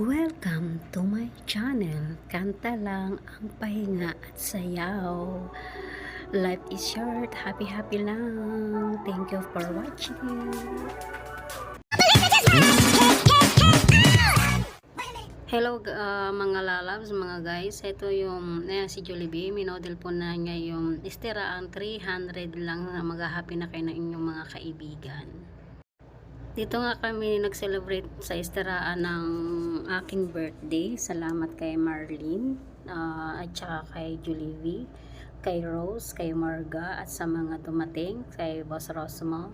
Welcome to my channel. Kanta lang ang pahinga at sayaw. Life is short. Happy, happy lang. Thank you for watching. Hello uh, mga lalabs, mga guys. Ito yung ayan, si Jollibee. Minodel po na niya yung istiraan 300 lang na maghahappy na kayo ng inyong mga kaibigan. Dito nga kami nag-celebrate sa istiraan ng aking birthday. Salamat kay Marlene ah, at saka kay Julie kay Rose, kay Marga at sa mga dumating, kay Boss Rosmo,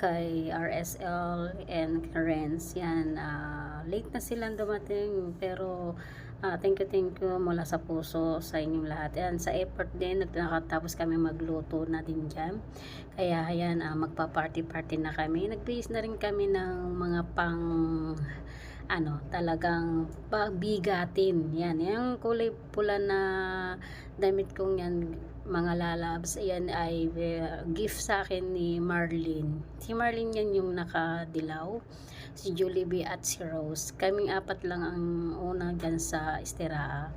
kay RSL and Renz. Yan, ah, late na silang dumating pero ah, thank you, thank you mula sa puso sa inyong lahat. Yan, sa effort din at nakatapos kami magluto na din dyan. Kaya ayan, ah, magpa-party-party na kami. Nagbihis na rin kami ng mga pang ano, talagang pabigatin. Yan, yung kulay pula na damit kong yan, mga lalabs, yan ay eh, gift sa akin ni Marlene. Si Marlene yan yung nakadilaw, si Jollibee at si Rose. Kaming apat lang ang una dyan sa Esteraa.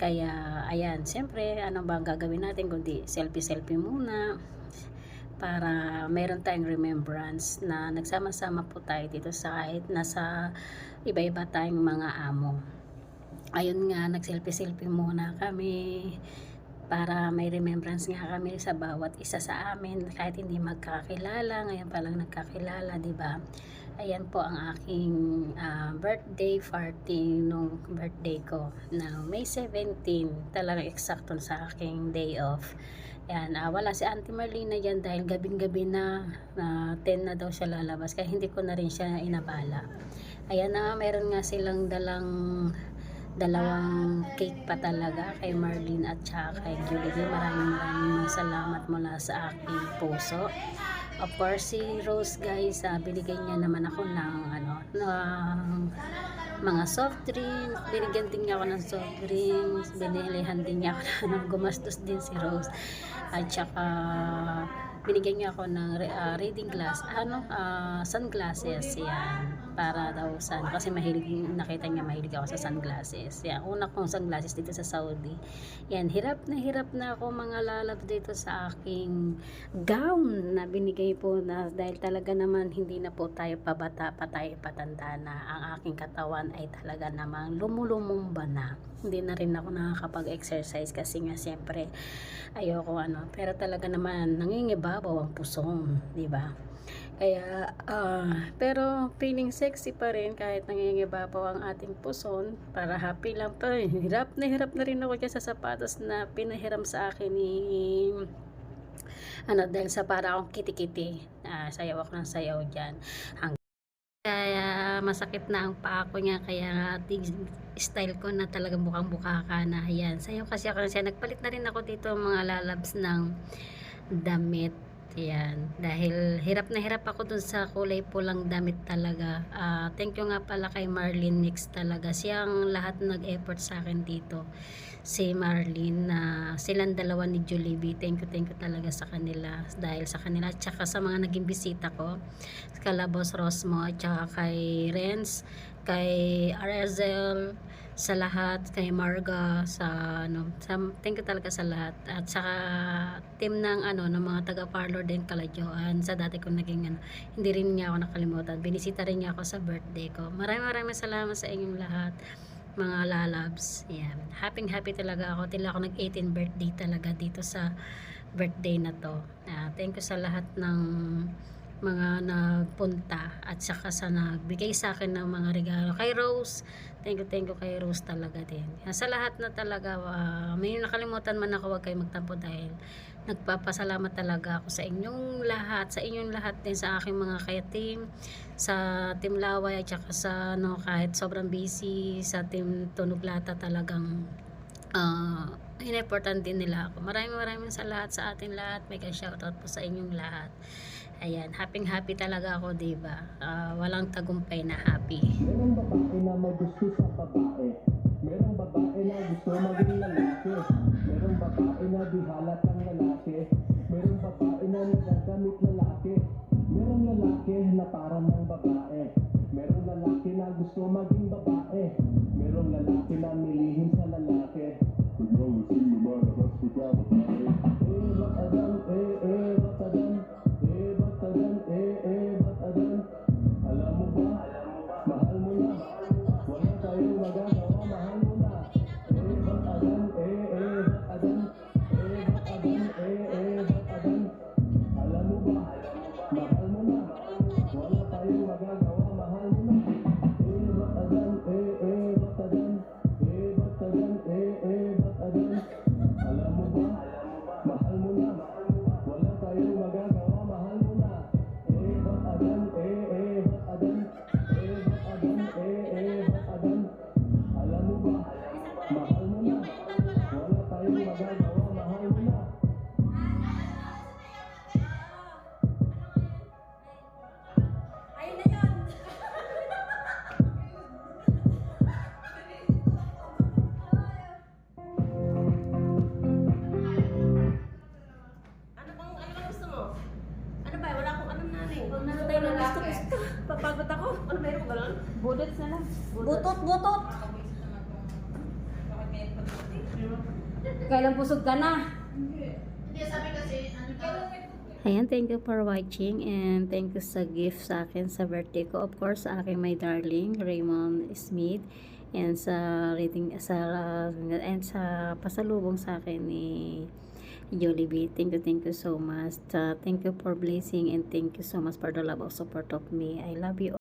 Kaya, ayan, siyempre, ano ba ang gagawin natin kundi selfie-selfie muna para meron tayong remembrance na nagsama-sama po tayo dito sa kahit nasa iba-iba tayong mga amo. Ayun nga, nag-selfie-selfie muna kami para may remembrance nga kami sa bawat isa sa amin kahit hindi magkakilala ngayon pa lang nagkakilala di ba? Ayan po ang aking ah, birthday party nung birthday ko na May 17 talagang eksakto sa aking day off. Yan, ah, wala si Auntie Marlena dyan dahil gabing-gabi na, na 10 na daw siya lalabas kaya hindi ko na rin siya inabala. Ayan na, meron nga silang dalang dalawang cake pa talaga kay Marlene at saka kay Julie. Maraming maraming salamat mula sa aking puso. Of course, si Rose guys, ah, binigay niya naman ako ng ano, ng mga soft drinks. Binigyan din niya ako ng soft drinks. Binilihan din niya ako ng gumastos din si Rose. At saka binigyan niya ako ng ah, reading glass, ano, ah, sunglasses, yan. Para daw sa, kasi mahilig, nakita niya mahilig ako sa sunglasses. Yan, una kong sunglasses dito sa Saudi. Yan, hirap na hirap na ako mga lalab dito sa aking gown na binigay po na dahil talaga naman hindi na po tayo pabata pa tayo patanda na ang aking katawan ay talaga namang lumulumumba na. Hindi na rin ako nakakapag-exercise kasi nga siyempre ayoko ano. Pero talaga naman nangingibabaw ang pusong, di ba? Kaya, ah, pero feeling sexy pa rin kahit nangingibabaw ang ating puson. Para happy lang pa. Hirap na hirap na rin ako dyan sa sapatos na pinahiram sa akin ni ano dahil sa para akong kitikiti. Ah, sayaw ako ng sayaw dyan. Hang kaya masakit na ang paa ko niya. Kaya tig- style ko na talaga mukhang buka ka na. Yan sayaw kasi ako. Siya nagpalit na rin ako dito mga lalabs ng damit yan. Dahil hirap na hirap ako dun sa kulay pulang damit talaga. Ah, thank you nga pala kay Marlene Nix talaga. Siyang lahat nag-effort sa akin dito si Marlene na silang dalawa ni Jollibee thank you thank you talaga sa kanila dahil sa kanila at saka sa mga naging bisita ko. Kala Boss Rosmo at kay Renz kay Arzel sa lahat kay Marga sa ano sa, thank you talaga sa lahat. At saka team ng ano ng mga taga parlor din kaladyoan sa dati kong naging ano hindi rin niya ako nakalimutan. Binisita rin niya ako sa birthday ko. Maraming maraming salamat sa inyong lahat mga lalabs. Yan happy happy talaga ako. Tila ako nag 18 birthday talaga dito sa birthday na to. Ah, thank you sa lahat ng mga nagpunta at saka sa nagbigay sa akin ng mga regalo. Kay Rose thank you thank you kay Rose talaga din. Sa lahat na talaga ah, may nakalimutan man ako wag kayo magtampo dahil nagpapasalamat talaga ako sa inyong lahat sa inyong lahat din sa aking mga kaya team sa team Laway at saka sa no, kahit sobrang busy sa team Tunog Lata talagang uh, in-important din nila ako. Maraming maraming sa lahat sa atin lahat. Mega shoutout po sa inyong lahat. Ayan, happy happy talaga ako, 'di ba? Ah, walang tagumpay na happy. Merong babae na may gusto sa babae. Merong babae na gusto maging lalaki. Merong babae na di halatang lalaki. Merong babae na nagagamit lalaki. Merong lalaki na parang ng babae. Merong lalaki na gusto maging babae. sa lalaki na Wala tayong magagawa, mahal mo na Eh, batadan, eh, ko ganun? Budot na lang. Butot, butot! Kailan pusog ka na? Ayan, thank you for watching and thank you sa gift sa akin sa birthday ko. Of course, sa aking my darling, Raymond Smith. And sa rating, sa, and sa pasalubong sa akin ni Jollibee. Thank you, thank you so much. Uh, thank you for blessing and thank you so much for the love of support of me. I love you